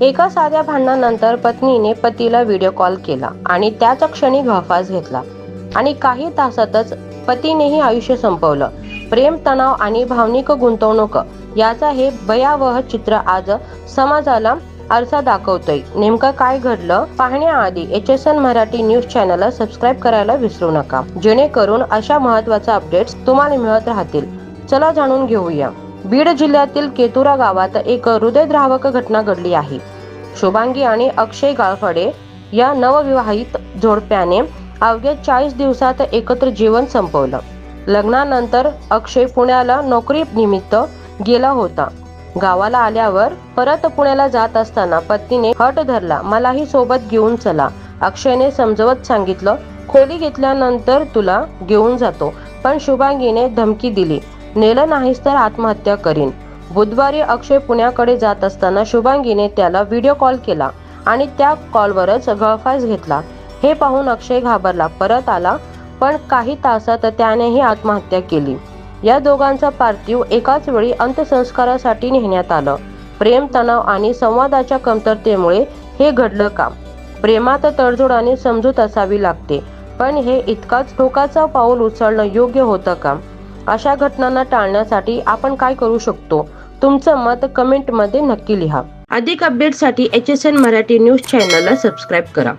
एका साध्या भांडणानंतर पत्नीने पतीला व्हिडिओ कॉल केला आणि त्याच क्षणी गळफास घेतला. आणि काही तासातच पतीनेही आयुष्य संपवलं. प्रेम तणाव आणि भावनिक गुंतवणूक याचा हे भयावह चित्र आज समाजाला आरसा दाखवतोय. नेमकं काय घडलं पाहण्याआधी H S N Marathi news चॅनलला सबस्क्राईब करायला विसरू नका. जेणेकरून अशा महत्त्वाच्या अपडेट्स तुम्हाला मिळत राहतील. चला जाणून घेऊया. बीड जिल्ह्यातील केतुरा गावात एक हृदयद्रावक घटना घडली आहे. शुभांगी आणि अक्षय गाळफडे या नवविवाहित जोडप्याने अवघ्या चाळीस दिवसात एकत्र जीवन संपवलं. लग्नानंतर अक्षय पुण्याला नोकरी निमित्त गेला होता. गावाला आल्यावर परत पुण्याला जात असताना पत्नीने हट धरला मलाही सोबत घेऊन चला अक्षयने समजवत सांगितलं खोली घेतल्यानंतर तुला घेऊन जातो पण शुभांगीने धमकी दिली नेलं नाहीस तर आत्महत्या करीन. बुधवारी अक्षय पुण्याकडे जात असताना शुभांगीने त्याला व्हिडिओ कॉल केला आणि त्या कॉलवरच गळफास घेतला. हे पाहून अक्षय घाबरला. परत आला पण काही तासात त्यानेही आत्महत्या केली. या दोघांचा पार्थिव एकाच वेळी अंत्यसंस्कारासाठी नेण्यात आलं. प्रेम तणाव आणि संवादाच्या कमतरतेमुळे हे घडलं का प्रेमात तडजोड आणि समजूत असावी लागते पण हे इतकाच टोकाचं पाऊल उचलणं योग्य होतं का? अशा घटनांना टाळण्यासाठी आपण काय करू शकतो? तुमचं मत कमेंटमध्ये नक्की लिहा. अधिक अपडेटसाठी H S N Marathi news चॅनलला सबस्क्राईब करा.